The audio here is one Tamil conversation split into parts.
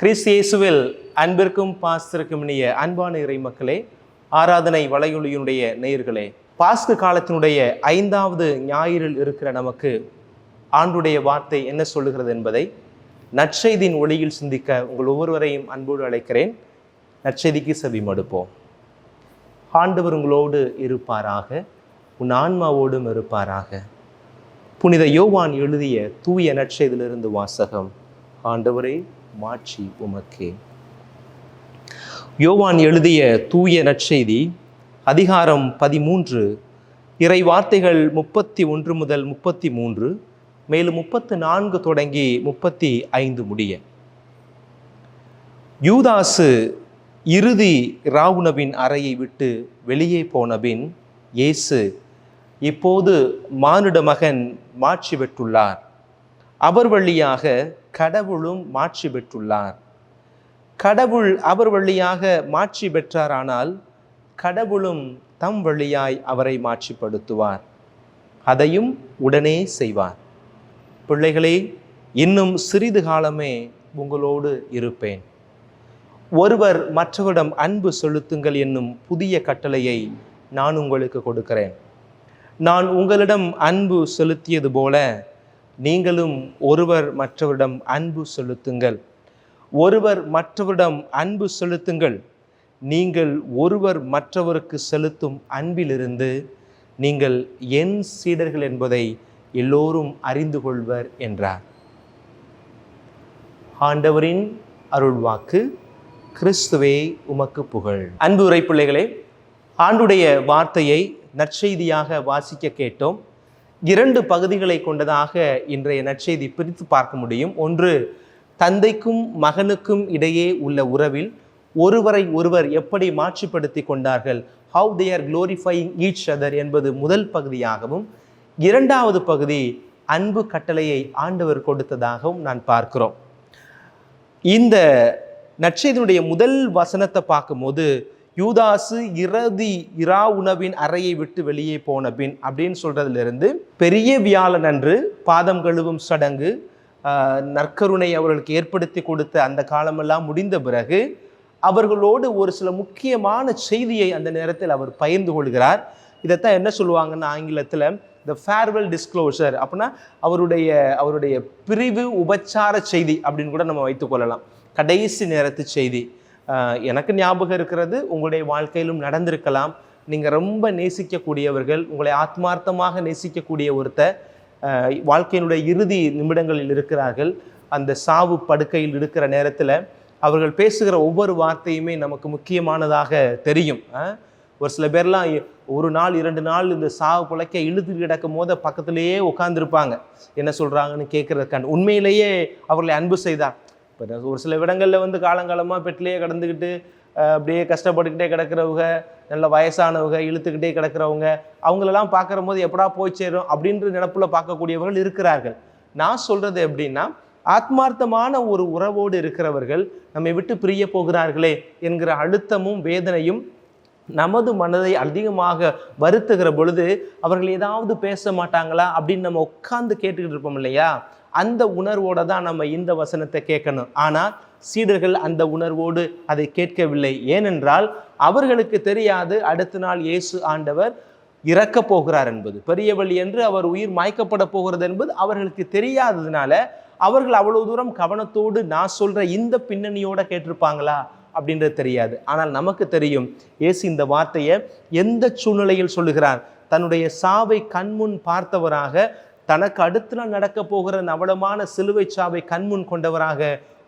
கிறிஸ்தியேசுவில் அன்பிற்கும் பாஸ்திற்கும் இனிய அன்பான இறை மக்களே ஆராதனை வலையொலியினுடைய நேயர்களே பாஸ்கு காலத்தினுடைய ஐந்தாவது ஞாயிறில் இருக்கிற நமக்கு ஆண்டுடைய வார்த்தை என்ன சொல்லுகிறது என்பதை நற்செய்தியின் ஒளியில் சிந்திக்க உங்கள் ஒவ்வொருவரையும் அன்போடு அழைக்கிறேன். நற்செய்திக்கு செவி மடுப்போம். ஆண்டவர் உங்களோடு இருப்பாராக உன் ஆன்மாவோடும் இருப்பாராக. புனித யோவான் எழுதிய தூய நற்செய்திலிருந்து வாசகம். ஆண்டவரே மாட்சி உமக்கே. யோவான் எழுதிய தூய நற்செய்தி அதிகாரம் பதிமூன்று இறை வார்த்தைகள் முப்பத்தி ஒன்று முதல் முப்பத்தி மூன்று மேலும் முப்பத்து நான்கு தொடங்கி முப்பத்தி ஐந்து முடிய. யூதாசு இறுதி ராவுணவின் அறையை விட்டு வெளியே போனபின் இயேசு இப்போது மானுட மகன் மாட்சி பெற்றுள்ளார். அவர் வழியாக கடவுளும் மாட்சி பெற்றுள்ளார். கடவுள் அவர் வழியாக மாட்சி பெற்றாரானால் கடவுளும் தம் வழியாய் அவரை மாட்சிப்படுத்துவார். அதையும் உடனே செய்வார். பிள்ளைகளே இன்னும் சிறிது காலமே உங்களோடு இருப்பேன். ஒருவர் மற்றவரிடம் அன்பு செலுத்துங்கள் என்னும் புதிய கட்டளையை நான் உங்களுக்கு கொடுக்கிறேன். நான் உங்களிடம் அன்பு செலுத்தியது போல நீங்களும் ஒருவர் மற்றவரிடம் அன்பு செலுத்துங்கள். ஒருவர் மற்றவரிடம் அன்பு செலுத்துங்கள். நீங்கள் ஒருவர் மற்றவருக்கு செலுத்தும் அன்பிலிருந்து நீங்கள் என் சீடர்கள் என்பதை எல்லோரும் அறிந்து கொள்வர் என்றார். ஆண்டவரின் அருள்வாக்கு கிறிஸ்துவே உமக்கு புகழ். அன்பு உரை பிள்ளைகளே ஆண்டுடைய வார்த்தையை நற்செய்தியாக வாசிக்க கேட்டோம். இரண்டு பகுதிகளை கொண்டதாக இன்றைய நற்செய்தி பிரித்து பார்க்க முடியும். ஒன்று தந்தைக்கும் மகனுக்கும் இடையே உள்ள உறவில் ஒருவரை ஒருவர் எப்படி மாற்றுப்படுத்தி கொண்டார்கள்? How they are glorifying each other என்பது முதல் பகுதியாகவும் இரண்டாவது பகுதி அன்பு கட்டளையை ஆண்டவர் கொடுத்ததாகவும் நான் பார்க்கிறோம். இந்த நற்செய்தியுடைய முதல் வசனத்தை பார்க்கும்போது யூதாசு இறதி இரா உணவின் அறையை விட்டு வெளியே போன பின் அப்படின்னு சொல்கிறதுலேருந்து பெரிய வியாழன் அன்று பாதம் கழுவும் சடங்கு நற்கருணை அவர்களுக்கு ஏற்படுத்தி கொடுத்த அந்த காலமெல்லாம் முடிந்த பிறகு அவர்களோடு ஒரு சில முக்கியமான செய்தியை அந்த நேரத்தில் அவர் பகிர்ந்து கொள்கிறார். இதைத்தான் என்ன சொல்லுவாங்கன்னா ஆங்கிலத்தில் த ஃபேர்வெல் டிஸ்க்ளோசர் அப்படின்னா அவருடைய அவருடைய பிரிவு உபச்சார செய்தி அப்படின்னு கூட நம்ம வைத்துக்கொள்ளலாம் கடைசி நேரத்து செய்தி. எனக்கு ஞாபகம் இருக்கிறது உங்களுடைய வாழ்க்கையிலும் நடந்திருக்கலாம். நீங்கள் ரொம்ப நேசிக்கக்கூடியவர்கள் உங்களை ஆத்மார்த்தமாக நேசிக்கக்கூடிய ஒருத்தர் வாழ்க்கையினுடைய இறுதி நிமிடங்களில் இருக்கிறார்கள். அந்த சாவு படுக்கையில் இருக்கிற நேரத்தில் அவர்கள் பேசுகிற ஒவ்வொரு வார்த்தையுமே நமக்கு முக்கியமானதாக தெரியும். ஒரு சில பேர்லாம் ஒரு நாள் இரண்டு நாள் இந்த சாவு பிழைக்க இழுத்து கிடக்கும் போது பக்கத்திலேயே உட்காந்துருப்பாங்க என்ன சொல்கிறாங்கன்னு கேட்குறதுக்கான உண்மையிலேயே அவர்களை அன்பு செய்தார். இப்போ ஒரு சில இடங்களில் வந்து காலங்காலமாக பெட்லேயே கடந்துக்கிட்டு அப்படியே கஷ்டப்பட்டுக்கிட்டே கிடக்கிறவங்க நல்ல வயசானவங்க இழுத்துக்கிட்டே கிடக்கிறவங்க அவங்களெல்லாம் பார்க்குற போது எப்படா போய் சேரும் அப்படின்ற நினப்பில் பார்க்கக்கூடியவர்கள் இருக்கிறார்கள். நான் சொல்கிறது எப்படின்னா ஆத்மார்த்தமான ஒரு உறவோடு இருக்கிறவர்கள் நம்மை விட்டு பிரிய போகிறார்களே என்கிற அழுத்தமும் வேதனையும் நமது மனதை அதிகமாக வருத்துகிற பொழுது அவர்கள் ஏதாவது பேச மாட்டாங்களா அப்படின்னு நம்ம உட்காந்து கேட்டுக்கிட்டு இருப்போம் இல்லையா? அந்த உணர்வோட தான் நம்ம இந்த வசனத்தை கேட்கணும். ஆனால் சீடர்கள் அந்த உணர்வோடு அதை கேட்கவில்லை. ஏனென்றால் அவர்களுக்கு தெரியாது அடுத்த நாள் இயேசு ஆண்டவர் இறக்கப் போகிறார் என்பது. பெரிய வழி என்று அவர் உயிர் மாய்க்கப்பட போகிறது என்பது அவர்களுக்கு தெரியாததுனால அவர்கள் அவ்வளவு தூரம் கவனத்தோடு நான் சொல்ற இந்த பின்னணியோட கேட்டிருப்பாங்களா? அப்படின்றது தெரியாது. ஆனால் நமக்கு தெரியும் இயேசு இந்த வார்த்தையை எந்த சூழ்நிலையில் சொல்லுகிறார்? தன்னுடைய சாவை கண்முன் பார்த்தவராக தனக்கு அடுத்த நாள் நடக்க போகிற நவளமான சிலுவை சாவை கண்முன் கொண்டவராக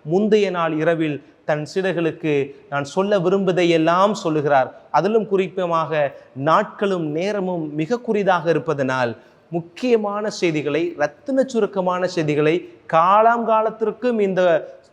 முந்தைய நாள் இரவில் தன் சிடர்களுக்கு நான் சொல்ல விரும்புவதையெல்லாம் சொல்லுகிறார். அதிலும் குறிப்பமாக நாட்களும் நேரமும் மிக குறிதாக இருப்பதனால் முக்கியமான செய்திகளை ரத்தின சுருக்கமான செய்திகளை காலாம் காலத்திற்கும் இந்த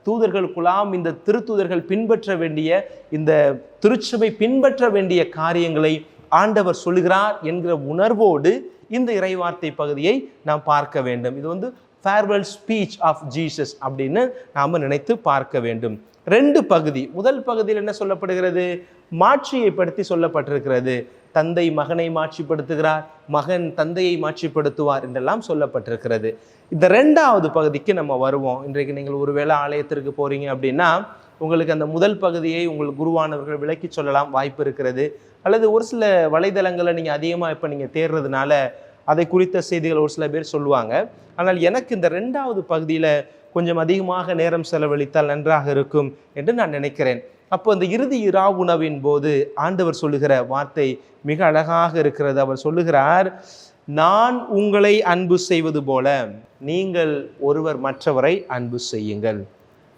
தூதர்களுக்குலாம் இந்த திருத்தூதர்கள் பின்பற்ற வேண்டிய இந்த திருச்சபை பின்பற்ற வேண்டிய காரியங்களை ஆண்டவர் சொல்லுகிறார் என்கிற உணர்வோடு இந்த இறைவார்த்தை பகுதியை நாம் பார்க்க வேண்டும். இது வந்து ஃபேர்வெல் ஸ்பீச் ஆஃப் ஜீசஸ் அப்படின்னு நாம் நினைத்து பார்க்க வேண்டும். ரெண்டு பகுதி. முதல் பகுதியில் என்ன சொல்லப்படுகிறது? மாட்சியை படுத்தி சொல்லப்பட்டிருக்கிறது. தந்தை மகனை மாட்சிப்படுத்துகிறார் மகன் தந்தையை மாட்சிப்படுத்துவார் என்றெல்லாம் சொல்லப்பட்டிருக்கிறது. இந்த ரெண்டாவது பகுதிக்கு நம்ம வருவோம். இன்றைக்கு நீங்கள் ஒருவேளை ஆலயத்திற்கு போகிறீங்க அப்படின்னா உங்களுக்கு அந்த முதல் பகுதியை உங்கள் குருவானவர்கள் விளக்கி சொல்லலாம் வாய்ப்பு இருக்கிறது. அல்லது ஒரு சில வலைதளங்களை நீங்கள் அதிகமாக இப்போ நீங்கள் தேடுறதுனால அதை குறித்த செய்திகள் ஒரு சில பேர் சொல்லுவாங்க. ஆனால் எனக்கு இந்த ரெண்டாவது பகுதியில் கொஞ்சம் அதிகமாக நேரம் செலவழித்தால் நன்றாக இருக்கும் என்று நான் நினைக்கிறேன். அப்போ இந்த இறுதி இரா உணவின் போது ஆண்டவர் சொல்லுகிற வார்த்தை மிக அழகாக இருக்கிறது. அவர் சொல்லுகிறார் நான் உங்களை அன்பு செய்வது போல நீங்கள் ஒருவர் மற்றவரை அன்பு செய்யுங்கள்.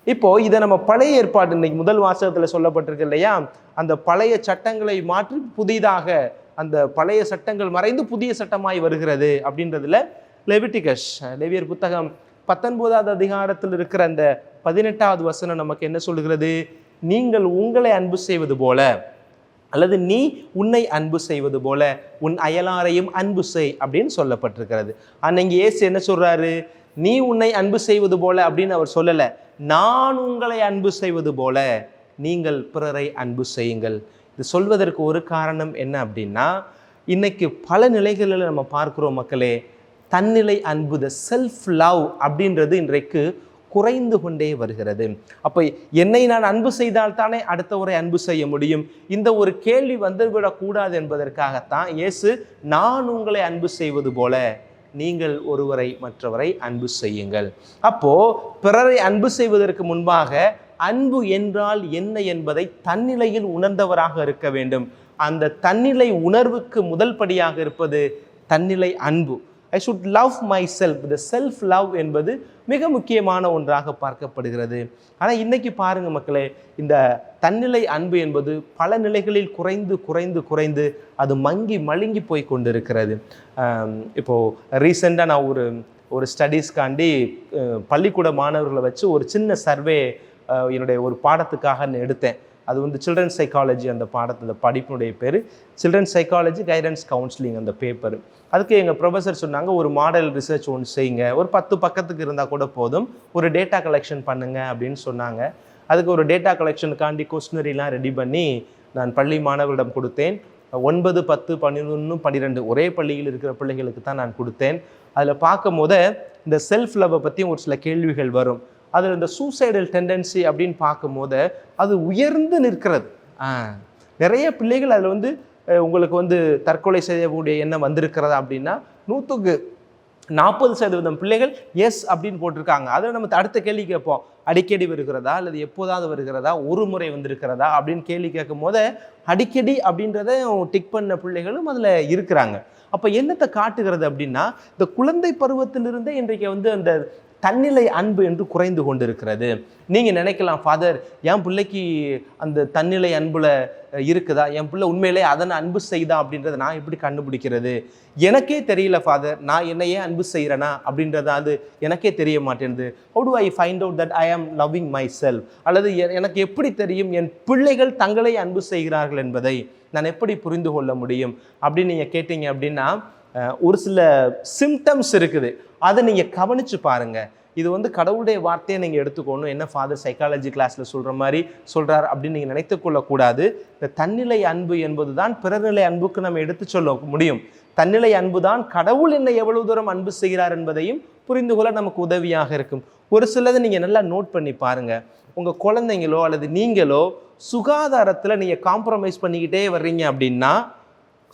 இப்போ இதை நம்ம பழைய ஏற்பாடு இன்னைக்கு முதல் வாசகத்தில் சொல்லப்பட்டிருக்கு இல்லையா? அந்த பழைய சட்டங்களை மாற்றி புதிதாக அந்த பழைய சட்டங்கள் மறைந்து புதிய சட்டமாய் வருகிறது அப்படின்றதுல லெவிட்டிகஸ் லெவியர் புத்தகம் பத்தொன்பதாவது அதிகாரத்தில் இருக்கிற அந்த பதினெட்டாவது வசனம் நமக்கு என்ன சொல்லுகிறது? நீங்கள் உங்களை அன்பு செய்வது போல அல்லது நீ உன்னை அன்பு செய்வது போல உன் அயலாரையும் அன்பு செய் அப்படின்னு சொல்லப்பட்டிருக்கிறது. அன்னைக்கு இயேசு என்ன சொல்றாரு? நீ உன்னை அன்பு செய்வது போல அப்படின்னு அவர் சொல்லலை. நான் உங்களை அன்பு செய்வது போல நீங்கள் பிறரை அன்பு செய்யுங்கள். இது சொல்வதற்கு ஒரு காரணம் என்ன அப்படின்னா இன்னைக்கு பல நிலைகளில் நம்ம பார்க்கிறோம் மக்களே தன்னிலை அன்பு த செல்ஃப் லவ் அப்படின்றது இன்றைக்கு குறைந்து கொண்டே வருகிறது. அப்போ என்னை நான் அன்பு செய்தால் தானே அடுத்தவரை அன்பு செய்ய முடியும்? இந்த ஒரு கேள்வி வந்துவிடக்கூடாது என்பதற்காகத்தான் இயேசு நான் உங்களை அன்பு செய்வது போல நீங்கள் ஒருவரை மற்றவரை அன்பு செய்யுங்கள். அப்போ பிறரை அன்பு செய்வதற்கு முன்பாக அன்பு என்றால் என்ன என்பதை தன்னிலையில் உணர்ந்தவராக இருக்க வேண்டும். அந்த தன்னிலை உணர்வுக்கு முதல் படியாக இருப்பது தன்னிலை அன்பு. I should love myself the self love என்பது மிக முக்கியமான ஒன்றாக பார்க்கப்படுகிறது. ஆனால் இன்னைக்கு பாருங்கள் மக்களே இந்த தன்னிலை அன்பு என்பது பல நிலைகளில் குறைந்து குறைந்து குறைந்து அது மங்கி மழுங்கி போய் கொண்டிருக்கிறது. இப்போது ரீசெண்டாக நான் ஒரு ஒரு ஸ்டடீஸ்க்காண்டி பள்ளிக்கூட மாணவர்களை வச்சு ஒரு சின்ன சர்வே என்னுடைய ஒரு பாடத்துக்காக நான் எடுத்தேன். அது வந்து சில்ட்ரன் சைக்காலஜி அந்த பாடத்தில் படிப்பினுடைய பேர். சில்ட்ரன் சைக்காலஜி கைடன்ஸ் கவுன்சிலிங் அந்த பேப்பர் அதுக்கு எங்கள் ப்ரொஃபஸர் சொன்னாங்க ஒரு மாடல் ரிசர்ச் ஒன்று செய்யுங்க. ஒரு பத்து பக்கத்துக்கு இருந்தால் கூட போதும். ஒரு டேட்டா கலெக்ஷன் பண்ணுங்க அப்படின்னு சொன்னாங்க. அதுக்கு ஒரு டேட்டா கலெக்ஷனுக்காண்டி கொஸ்டினரிலாம் ரெடி பண்ணி நான் பள்ளி மாணவர்களிடம் கொடுத்தேன். ஒன்பது பத்து பன்னிரெண்டு பன்னிரெண்டு ஒரே பள்ளியில் இருக்கிற பிள்ளைகளுக்கு தான் நான் கொடுத்தேன். அதில் பார்க்கும் போது இந்த செல்ஃப் லவ்வை பற்றி ஒரு சில கேள்விகள் வரும். அதில் இந்த சூசைடல் டெண்டன்சி அப்படின்னு பார்க்கும்போது அது உயர்ந்து நிற்கிறது. நிறைய பிள்ளைகள் அதில் வந்து உங்களுக்கு வந்து தற்கொலை செய்யக்கூடிய எண்ணம் வந்திருக்கிறதா அப்படின்னா நூற்றுக்கு நாற்பது சதவீதம் பிள்ளைகள் எஸ் அப்படின்னு போட்டிருக்காங்க. அதில் நம்ம அடுத்த கேள்வி கேட்போம். அடிக்கடி வருகிறதா அல்லது எப்போதாவது வருகிறதா? ஒரு முறை வந்திருக்கிறதா? அப்படின்னு கேள்வி கேட்கும் போது அடிக்கடி அப்படின்றத டிக் பண்ண பிள்ளைகளும் அதில் இருக்கிறாங்க. அப்போ என்னத்தை காட்டுகிறது அப்படின்னா இந்த குழந்தை பருவத்திலிருந்தே இன்றைக்கு வந்து அந்த தன்னிலை அன்பு என்று குறைந்து கொண்டிருக்கிறது. நீங்கள் நினைக்கலாம் ஃபாதர் என் பிள்ளைக்கு அந்த தன்னிலை அன்பில் இருக்குதா? என் பிள்ளை உண்மையிலே அதனை அன்பு செய்தா? அப்படின்றத நான் எப்படி கண்டுபிடிக்கிறது? எனக்கே தெரியல ஃபாதர் நான் என்னையே அன்பு செய்கிறேனா அப்படின்றது அது எனக்கே தெரிய மாட்டேங்குது how to I find out that I am loving my self அல்லது எ- எனக்கு எப்படி தெரியும் என் பிள்ளைகள் தங்களை அன்பு செய்கிறார்கள் என்பதை? நான் எப்படி புரிந்து கொள்ள முடியும்? அப்படின்னு நீங்கள் கேட்டீங்க அப்படின்னா ஒரு சில சிம்டம்ஸ் இருக்குது. அதை நீங்கள் கவனித்து பாருங்கள் இது வந்து கடவுளுடைய வார்த்தையை நீங்கள் எடுத்துக்கணும். என்ன ஃபாதர் சைக்காலஜி கிளாஸில் சொல்கிற மாதிரி சொல்கிறார் அப்படின்னு நீங்கள் நினைத்து கொள்ளக்கூடாது. இந்த தன்னிலை அன்பு என்பது தான் பிறநிலை அன்புக்கு நம்ம எடுத்து சொல்ல முடியும். தன்னிலை அன்பு தான் கடவுள் என்னை எவ்வளவு தூரம் அன்பு செய்கிறார் என்பதையும் புரிந்து கொள்ள நமக்கு உதவியாக இருக்கும். ஒரு சிலதை நீங்கள் நல்லா நோட் பண்ணி பாருங்கள் உங்கள் குழந்தைங்களோ அல்லது நீங்களோ சுகாதாரத்தில் நீங்கள் காம்ப்ரமைஸ் பண்ணிக்கிட்டே வர்றீங்க அப்படின்னா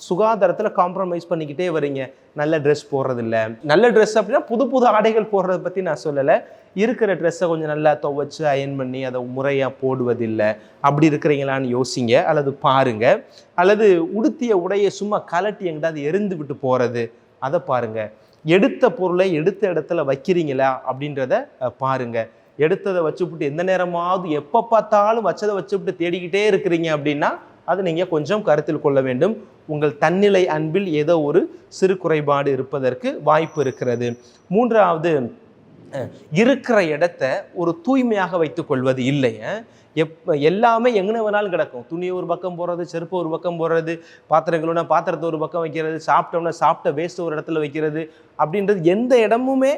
சுகாதாரத்தில் காம்ப்ரமைஸ் பண்ணிக்கிட்டே வரீங்க. நல்ல ட்ரெஸ் போடுறதில்ல. நல்ல ட்ரெஸ் அப்படின்னா புது புது ஆடைகள் போடுறத பற்றி நான் சொல்லலை. இருக்கிற ட்ரெஸ்ஸை கொஞ்சம் நல்லா துவைச்சு அயன் பண்ணி அதை முறையாக போடுவதில்லை. அப்படி இருக்கிறீங்களான்னு யோசிங்க அல்லது பாருங்கள் அல்லது உடுத்திய உடையை சும்மா கலட்டி எங்கிட்டாவது எரிந்து விட்டு போகிறது அதை பாருங்கள் எடுத்த பொருளை எடுத்த இடத்துல வைக்கிறீங்களா அப்படின்றத பாருங்கள் பாருங்க. எடுத்ததை வச்சுவிட்டு எந்த நேரமாவது எப்போ பார்த்தாலும் வச்சதை வச்சுவிட்டு தேடிக்கிட்டே இருக்கிறீங்க அப்படின்னா அது நீங்கள் கொஞ்சம் கருத்தில் கொள்ள வேண்டும். உங்கள் தன்னிலை அன்பில் ஏதோ ஒரு சிறு குறைபாடு இருப்பதற்கு வாய்ப்பு இருக்கிறது. மூன்றாவது இருக்கிற இடத்த ஒரு தூய்மையாக வைத்துக் கொள்வது இல்லை. எப் எல்லாமே எங்கே வேணாலும் கிடக்கும். துணி ஒரு பக்கம் போடுறது செருப்பு ஒரு பக்கம் போடுறது பாத்திரங்களோட பாத்திரத்தை ஒரு பக்கம் வைக்கிறது சாப்பிட்டோம்னா சாப்பிட்ட வேஸ்ட் ஒரு இடத்துல வைக்கிறது அப்படின்றது எந்த இடமுமே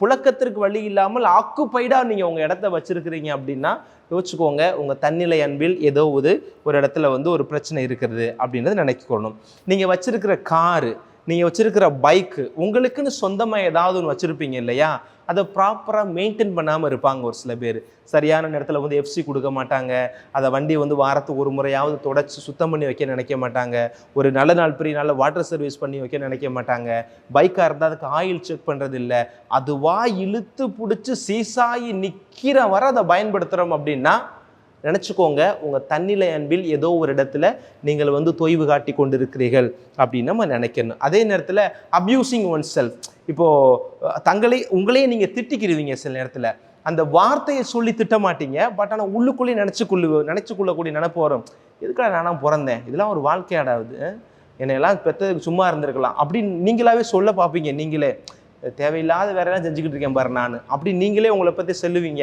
புழக்கத்திற்கு வழி இல்லாமல் ஆக்குப்பைடாக நீங்கள் உங்கள் இடத்த வச்சுருக்கிறீங்க அப்படின்னா யோசிச்சுக்கோங்க. உங்கள் தன்னிலை அன்பில் ஏதோ ஒரு ஒரு இடத்துல வந்து ஒரு பிரச்சனை இருக்கிறது அப்படின்றத நினைக்கணும். நீங்கள் வச்சுருக்கிற காரு நீங்கள் வச்சுருக்கிற பைக்கு உங்களுக்குன்னு சொந்தமாக ஏதாவது ஒன்று வச்சுருப்பீங்க இல்லையா? அதை ப்ராப்பராக மெயின்டைன் பண்ணாமல் இருப்பாங்க ஒரு சில பேர். சரியான நேரத்தில் வந்து எஃப்சி கொடுக்க மாட்டாங்க. அதை வண்டி வந்து வாரத்துக்கு ஒரு முறையாவது தொடச்சி சுத்தம் பண்ணி வைக்க நினைக்க மாட்டாங்க. ஒரு நல்ல நாள் பெரிய நல்ல வாட்டர் சர்வீஸ் பண்ணி வைக்க நினைக்க மாட்டாங்க. பைக்காக இருந்தால் அதுக்கு ஆயில் செக் பண்ணுறது இல்லை அதுவா இழுத்து பிடிச்சி சீசாகி நிற்கிற வரை அதை பயன்படுத்துகிறோம் அப்படின்னா நினச்சிக்கோங்க உங்கள் தன்னிலை அன்பில் ஏதோ ஒரு இடத்துல நீங்கள் வந்து தொய்வு காட்டி கொண்டிருக்கிறீர்கள் அப்படின்னு நம்ம நினைக்கணும். அதே நேரத்தில் அப்யூசிங் ஒன் செல்ஃப் இப்போது தங்களை உங்களையே நீங்கள் திட்டிக்கிடுவீங்க சில நேரத்தில். அந்த வார்த்தையை சொல்லி திட்ட மாட்டீங்க பட் ஆனால் உள்ளுக்குள்ளேயே நினச்சிக்கொள்ளு நினச்சிக்கொள்ளக்கூடிய நினப்பு வரும். எதுக்காக நானும் பிறந்தேன்? இதெல்லாம் ஒரு வாழ்க்கையாடாவது? என்னையெல்லாம் பெற்றதுக்கு சும்மா இருந்திருக்கலாம். அப்படின்னு நீங்களாவே சொல்ல பார்ப்பீங்க நீங்களே தேவையில்லாத வேற எல்லாம் செஞ்சுக்கிட்டு இருக்கேன் பாரு நான். அப்படி நீங்களே உங்களை பற்றி சொல்லுவீங்க.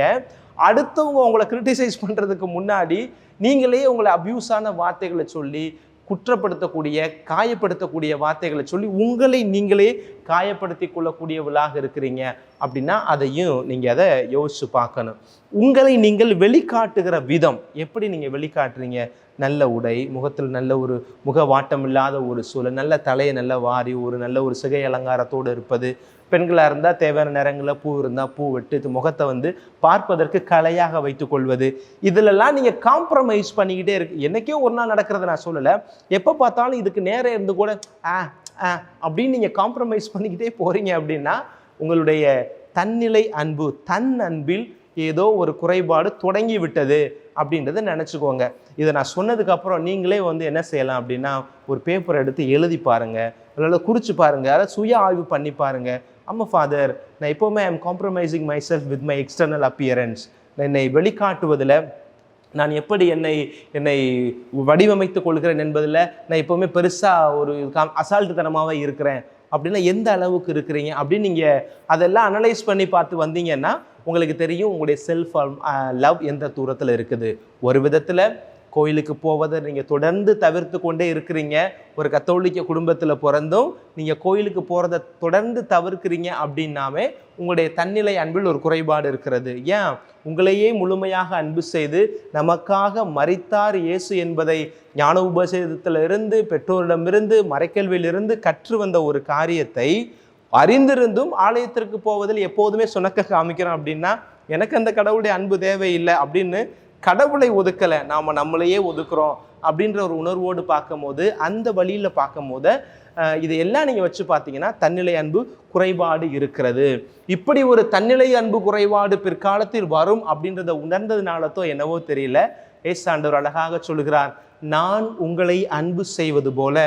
அடுத்தவங்க உங்களை கிரிட்டிசைஸ் பண்ணுறதுக்கு முன்னாடி நீங்களே உங்களை அப்யூஸான வார்த்தைகளை சொல்லி குற்றப்படுத்தக்கூடிய காயப்படுத்தக்கூடிய வார்த்தைகளை சொல்லி உங்களை நீங்களே காயப்படுத்தி கொள்ளக்கூடியவளாக இருக்கிறீங்க அப்படின்னா அதையும் நீங்கள் அதை யோசித்து பார்க்கணும். உங்களை நீங்கள் வெளிக்காட்டுகிற விதம் எப்படி நீங்கள் வெளிக்காட்டுறீங்க? நல்ல உடை முகத்தில் நல்ல ஒரு முக வாட்டம் இல்லாத ஒரு சூழல் நல்ல தலையை நல்ல வாரி ஒரு நல்ல ஒரு சிகை அலங்காரத்தோடு இருப்பது. பெண்களாக இருந்தால் தேவையான நிறங்களில் பூ இருந்தால் பூ வெட்டு இது முகத்தை வந்து பார்ப்பதற்கு கலையாக வைத்து கொள்வது. இதிலெல்லாம் நீங்கள் காம்ப்ரமைஸ் பண்ணிக்கிட்டே இருக்கு. என்னைக்கோ ஒரு நாள் நடக்கிறத நான் சொல்லலை. எப்போ பார்த்தாலும் இதுக்கு நேரம் இருந்து கூட ஆ ஆ அப்படின்னு நீங்கள் காம்ப்ரமைஸ் பண்ணிக்கிட்டே போகிறீங்க அப்படின்னா உங்களுடைய தன்னிலை அன்பு தன் அன்பில் ஏதோ ஒரு குறைபாடு தொடங்கி விட்டது. அப்படின்றத நினச்சிக்கோங்க. இதை நான் சொன்னதுக்கப்புறம் நீங்களே வந்து என்ன செய்யலாம் அப்படின்னா ஒரு பேப்பர் எடுத்து எழுதி பாருங்கள் அல்லது குறித்து பாருங்கள் அதை சுய ஆய்வு பண்ணி பாருங்கள் ஆமாம் ஃபாதர் நான் எப்போவுமே I am compromising myself with my external appearance என்னை வெளிக்காட்டுவதில் நான் எப்படி என்னை என்னை வடிவமைத்துக் கொள்கிறேன் என்பதில் நான் எப்போவுமே பெருசாக ஒரு காம் அசால்ட்டுத்தனமாகவே இருக்கிறேன். அப்படின்னா எந்த அளவுக்கு இருக்கிறீங்க அப்படின்னு நீங்கள் அதெல்லாம் அனலைஸ் பண்ணி பார்த்து வந்தீங்கன்னா உங்களுக்கு தெரியும் உங்களுடைய செல்ஃப் லவ் uh, எந்த தூரத்தில் இருக்குது? ஒரு விதத்தில் கோயிலுக்கு போவதை நீங்கள் தொடர்ந்து தவிர்த்து கொண்டே இருக்கிறீங்க. ஒரு கத்தோலிக்க குடும்பத்தில் பிறந்தும் நீங்கள் கோயிலுக்கு போகிறத தொடர்ந்து தவிர்க்கிறீங்க அப்படின்னாவே உங்களுடைய தன்னிலை அன்பில் ஒரு குறைபாடு இருக்கிறது. ஏன்? உங்களையே முழுமையாக அன்பு செய்து நமக்காக மறித்தார் இயேசு என்பதை ஞான உபசேதத்திலிருந்து பெற்றோரிடமிருந்து மறைக்கல்வியிலிருந்து கற்று வந்த ஒரு காரியத்தை அறிந்திருந்தும் ஆலயத்திற்கு போவதில் எப்போதுமே சுணக்க காமிக்கிறோம் அப்படின்னா எனக்கு அந்த கடவுளுடைய அன்பு தேவையில்லை அப்படின்னு கடவுளை ஒதுக்கலை. நாம் நம்மளையே ஒதுக்குறோம் அப்படின்ற ஒரு உணர்வோடு பார்க்கும்போது அந்த வழியில் பார்க்கும்போது இது இதையெல்லாம் நீங்கள் வச்சு பார்த்தீங்கன்னா தன்னிலை அன்பு குறைபாடு இருக்கிறது. இப்படி ஒரு தன்னிலை அன்பு குறைபாடு பிற்காலத்தில் வரும் அப்படின்றத உணர்ந்ததுனாலத்தோ என்னவோ தெரியல. ஏசாண்டவர் அழகாக சொல்கிறார் நான் உங்களை அன்பு செய்வது போல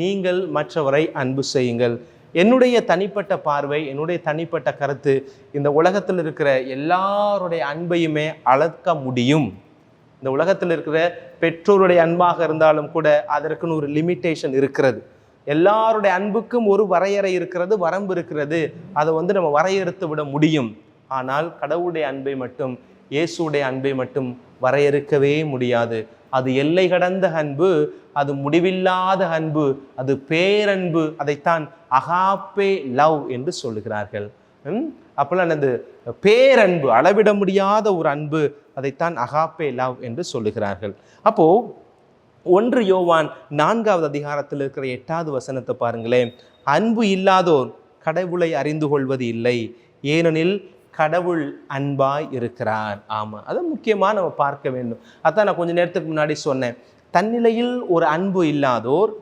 நீங்கள் மற்றவரை அன்பு செய்யுங்கள். என்னுடைய தனிப்பட்ட பார்வை என்னுடைய தனிப்பட்ட கருத்து இந்த உலகத்தில் இருக்கிற எல்லாருடைய அன்பையுமே அளக்க முடியும். இந்த உலகத்தில் இருக்கிற பெற்றோருடைய அன்பாக இருந்தாலும் கூட அதற்குன்னு ஒரு லிமிட்டேஷன் இருக்கிறது. எல்லாருடைய அன்புக்கும் ஒரு வரையறை இருக்கிறது வரம்பு இருக்கிறது. அதை வந்து நம்ம வரையறுத்து விட முடியும். ஆனால் கடவுளுடைய அன்பை மட்டும் இயேசுடைய அன்பை மட்டும் வரையறுக்கவே முடியாது. அது எல்லை கடந்த அன்பு அது முடிவில்லாத அன்பு அது பேரன்பு அதைத்தான் அகாப்பே லவ் என்று சொல்லுகிறார்கள். ம்? அப்பெல்லாம் என்னது? பேரன்பு அளவிட முடியாத ஒரு அன்பு அதைத்தான் அகாப்பே லவ் என்று சொல்லுகிறார்கள். அப்போ ஒன்று யோவான் நான்காவது அதிகாரத்தில் இருக்கிற எட்டாவது வசனத்தை பாருங்களேன். அன்பு இல்லாதோர் கடவுளை அறிந்து கொள்வது இல்லை. ஏனெனில் கடவுள் அன்பாய் இருக்கிறார். ஆமாம் அதை முக்கியமாக நம்ம பார்க்க வேண்டும். அதான் நான் கொஞ்சம் நேரத்துக்கு முன்னாடி சொன்னேன். தன்னிலையில் ஒரு அன்பு இல்லாதோர்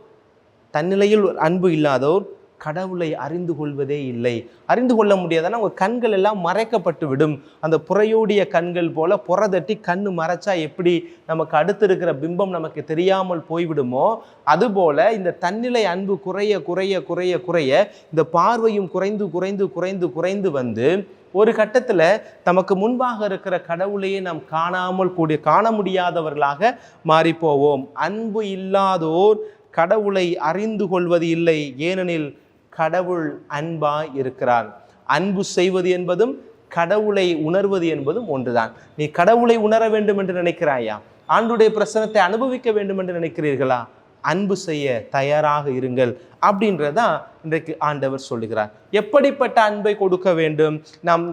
தன்னிலையில் ஒரு அன்பு இல்லாதோர் கடவுளை அறிந்து கொள்வதே இல்லை. அறிந்து கொள்ள முடியாதுன்னா உங்கள் கண்கள் எல்லாம் மறைக்கப்பட்டு விடும். அந்த புறையோடிய கண்கள் போல புறதட்டி கண்ணு மறைச்சா எப்படி நமக்கு அடுத்து இருக்கிற பிம்பம் நமக்கு தெரியாமல் போய்விடுமோ அதுபோல இந்த தன்னிலை அன்பு குறைய குறைய குறைய குறைய இந்த பார்வையும் குறைந்து குறைந்து குறைந்து குறைந்து வந்து ஒரு கட்டத்தில் நமக்கு முன்பாக இருக்கிற கடவுளையே நாம் காணாமல் கூடிய காண முடியாதவர்களாக மாறிப்போவோம். அன்பு இல்லாதோர் கடவுளை அறிந்து கொள்வது இல்லை. ஏனெனில் கடவுள் அன்பாய் இருக்கிறார். அன்பு செய்வது என்பதும் கடவுளை உணர்வது என்பதும் ஒன்றுதான். நீ கடவுளை உணர வேண்டும் என்று நினைக்கிறாயா? ஆண்டுடைய பிரசனத்தை அனுபவிக்க வேண்டும் என்று நினைக்கிறீர்களா? அன்பு செய்ய தயாராக இருங்கள் அப்படின்றதான் இன்றைக்கு ஆண்டவர் சொல்லுகிறார். எப்படிப்பட்ட அன்பை கொடுக்க வேண்டும்? நாம்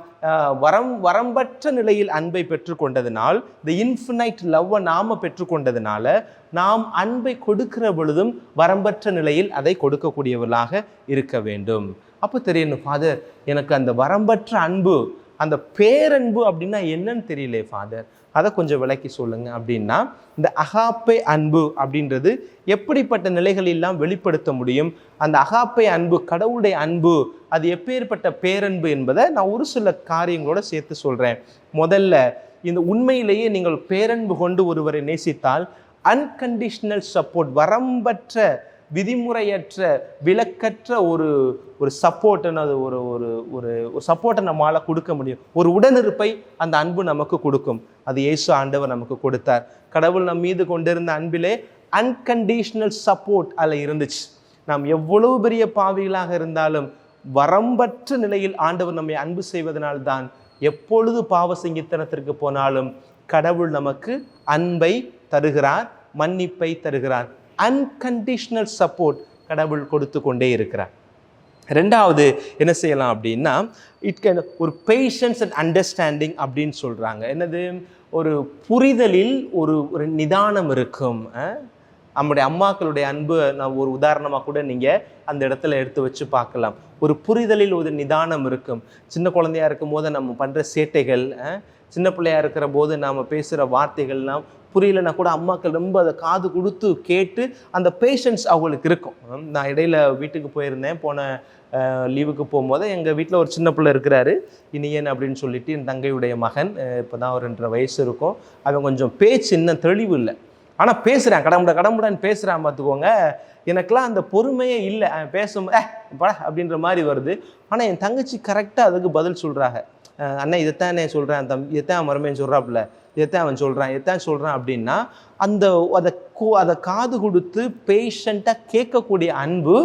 வரம் வரம்பற்ற நிலையில் அன்பை பெற்றுக்கொண்டதினால் த இன்ஃபினைட் லவ்வை நாம் பெற்றுக்கொண்டதுனால நாம் அன்பை கொடுக்கிற பொழுதும் வரம்பற்ற நிலையில் அதை கொடுக்கக்கூடியவர்களாக இருக்க வேண்டும். அப்போ தெரியணும் ஃபாதர் எனக்கு அந்த வரம்பற்ற அன்பு அந்த பேரன்பு அப்படின்னா என்னன்னு தெரியலையே ஃபாதர் அதை கொஞ்சம் விளக்கி சொல்லுங்க. அப்படின்னா இந்த அகாப்பை அன்பு அப்படின்றது எப்படிப்பட்ட நிலைகளெல்லாம் வெளிப்படுத்த முடியும்? அந்த அகாப்பை அன்பு கடவுளுடைய அன்பு அது எப்பேற்பட்ட பேரன்பு என்பதை நான் ஒரு சில காரியங்களோட சேர்த்து சொல்கிறேன் முதல்ல இந்த உண்மையிலேயே நீங்கள் பேரன்பு கொண்டு ஒருவரை நேசித்தால் அன்கண்டிஷ்னல் சப்போர்ட் வரம்பற்ற விதிமுறையற்ற விலக்கற்ற ஒரு ஒரு சப்போர்ட்டுன்னு அது ஒரு ஒரு ஒரு ஒரு சப்போர்ட்டை நம்மளால் கொடுக்க முடியும். ஒரு உடனிருப்பை அந்த அன்பு நமக்கு கொடுக்கும். அது இயேசு ஆண்டவர் நமக்கு கொடுத்தார். கடவுள் நம் மீது கொண்டிருந்த அன்பிலே அன்கண்டிஷனல் சப்போர்ட் அதில் இருந்துச்சு. நாம் எவ்வளவு பெரிய பாவிகளாக இருந்தாலும் வரம்பற்ற நிலையில் ஆண்டவர் நம்மை அன்பு செய்வதனால்தான் எப்பொழுது பாவ சிங்கித்தனத்திற்கு போனாலும் கடவுள் நமக்கு அன்பை தருகிறார் மன்னிப்பை தருகிறார். அன்கண்டிஷ்னல் சப்போர்ட் கடவுள் கொடுத்து கொண்டே இருக்கிறார். ரெண்டாவது என்ன செய்யலாம் அப்படின்னா இட் கேன் ஒரு பேஷன்ஸ் அண்ட் அண்டர்ஸ்டாண்டிங் அப்படின்னு சொல்கிறாங்க என்னது? ஒரு புரிதலில் ஒரு ஒரு நிதானம் இருக்கும். நம்முடைய அம்மாக்களுடைய அன்பு நான் ஒரு உதாரணமாக கூட நீங்கள் அந்த இடத்துல எடுத்து வச்சு பார்க்கலாம். ஒரு புரிதலில் ஒரு நிதானம் இருக்கும். சின்ன குழந்தையா இருக்கும் போது நம்ம பண்ணுற சேட்டைகள் சின்ன பிள்ளையாக இருக்கிற போது நாம் பேசுகிற வார்த்தைகள்லாம் புரியலன்னா கூட அம்மாக்கள் ரொம்ப அதை காது கொடுத்து கேட்டு அந்த பேஷன்ஸ் அவங்களுக்கு இருக்கும். நான் இடையில வீட்டுக்கு போயிருந்தேன். போன லீவுக்கு போகும்போது எங்கள் வீட்டில் ஒரு சின்ன பிள்ளை இருக்கிறாரு. இனியன் அப்படின்னு சொல்லிட்டு என் தங்கையுடைய மகன் இப்போ தான் ஒரு ரெண்டரை வயசு இருக்கும். அவன் கொஞ்சம் பேச்சு இன்னும் தெளிவு இல்லை. ஆனால் பேசுகிறான் கடமுட கடமுடன்னு பேசுகிறான் பார்த்துக்கோங்க. எனக்கெலாம் அந்த பொறுமையே இல்லை. அவன் பேசும் ஏ பட அப்படின்ற மாதிரி வருது. ஆனால் என் தங்கச்சி கரெக்டாக அதுக்கு பதில் சொல்கிறாங்க அண்ணன் இதைத்தானே சொல்கிறேன் தம் இதைத்தான் மருமைன்னு சொல்கிறாப்புல இதைத்தான் அவன் சொல்கிறான் இதைத்தான் சொல்கிறான் அப்படின்னா அந்த அதை அதை காது கொடுத்து பேஷண்ட்டாக கேட்கக்கூடிய அன்பு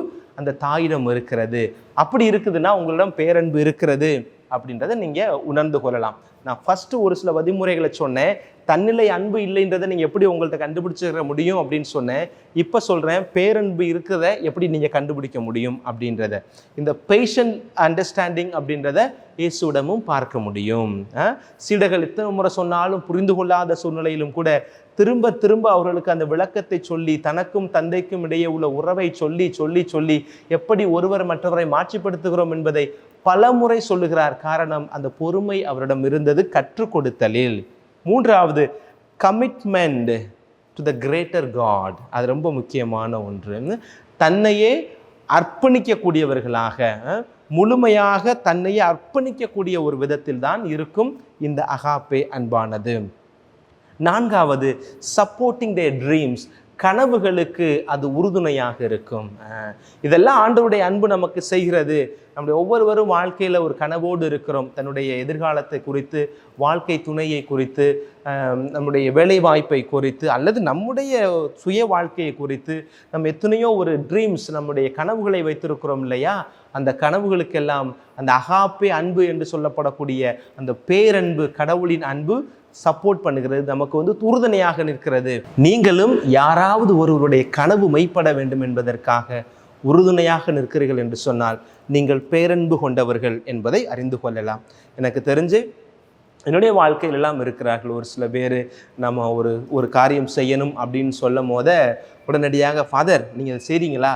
அந்த தாயிடம் இருக்கிறது. அப்படி இருக்குதுன்னா உங்களிடம் பேரன்பு இருக்கிறது அப்படின்றத நீங்கள் உணர்ந்து கொள்ளலாம். நான் ஃபஸ்ட்டு ஒரு சில வழிமுறைகளை சொன்னேன். தன்னிலை அன்பு இல்லைன்றதை நீங்கள் எப்படி உங்கள்கிட்ட கண்டுபிடிச்சிட முடியும் அப்படின்னு சொன்னேன். இப்போ சொல்கிறேன் பேரன்பு இருக்கிறத எப்படி நீங்கள் கண்டுபிடிக்க முடியும் அப்படின்றத. இந்த பேஷண்ட் அண்டர்ஸ்டாண்டிங் அப்படின்றத இயேசுவிடமும் பார்க்க முடியும். சீடர்கள் எத்தனை முறை சொன்னாலும் புரிந்து கொள்ளாத சூழ்நிலையிலும் கூட திரும்ப திரும்ப அவர்களுக்கு அந்த விளக்கத்தை சொல்லி தனக்கும் தந்தைக்கும் இடையே உள்ள உறவை சொல்லி சொல்லி சொல்லி எப்படி ஒருவர் மற்றவரை மாற்றிப்படுத்துகிறோம் என்பதை பலமுறை சொல்லுகிறார். காரணம் அந்த பொறுமை அவரிடம் இருந்தது கற்றுக் கொடுத்தலில். மூன்றாவது commitment to the greater God அது ரொம்ப முக்கியமான ஒன்று. தன்னையே அர்ப்பணிக்கக்கூடியவர்களாக முழுமையாக தன்னையே அர்ப்பணிக்கக்கூடிய ஒரு விதத்தில் தான் இருக்கும் இந்த அகாப்பே அன்பானது. நான்காவது சப்போர்ட்டிங் their ட்ரீம்ஸ் கனவுகளுக்கு அது உறுதுணையாக இருக்கும். இதெல்லாம் ஆண்டவருடைய அன்பு நமக்கு செய்கிறது. நம்முடைய ஒவ்வொருவரும் வாழ்க்கையில் ஒரு கனவோடு இருக்கிறோம். தன்னுடைய எதிர்காலத்தை குறித்து வாழ்க்கை துணையை குறித்து நம்முடைய வேலை வாய்ப்பை குறித்து அல்லது நம்முடைய சுய வாழ்க்கையை குறித்து நம்ம எத்தனையோ ஒரு ட்ரீம்ஸ் நம்முடைய கனவுகளை வைத்திருக்கிறோம் இல்லையா? அந்த கனவுகளுக்கெல்லாம் அந்த அகாப்பே அன்பு என்று சொல்லப்படக்கூடிய அந்த பேரன்பு கடவுளின் அன்பு சப்போர்ட் பண்ணுகிறது நமக்கு வந்து உறுதுணையாக நிற்கிறது. நீங்களும் யாராவது ஒருவருடைய கனவு மெய்ப்பட வேண்டும் என்பதற்காக உறுதுணையாக நிற்கிறீர்கள் என்று சொன்னால் நீங்கள் பேரன்பு கொண்டவர்கள் என்பதை அறிந்து கொள்ளலாம். எனக்கு தெரிஞ்சு என்னுடைய வாழ்க்கையிலெல்லாம் இருக்கிறார்கள். ஒரு சில பேர் நம்ம ஒரு ஒரு காரியம் செய்யணும் அப்படின்னு சொல்லும் போத உடனடியாக ஃபாதர் நீங்கள் செய்கிறீங்களா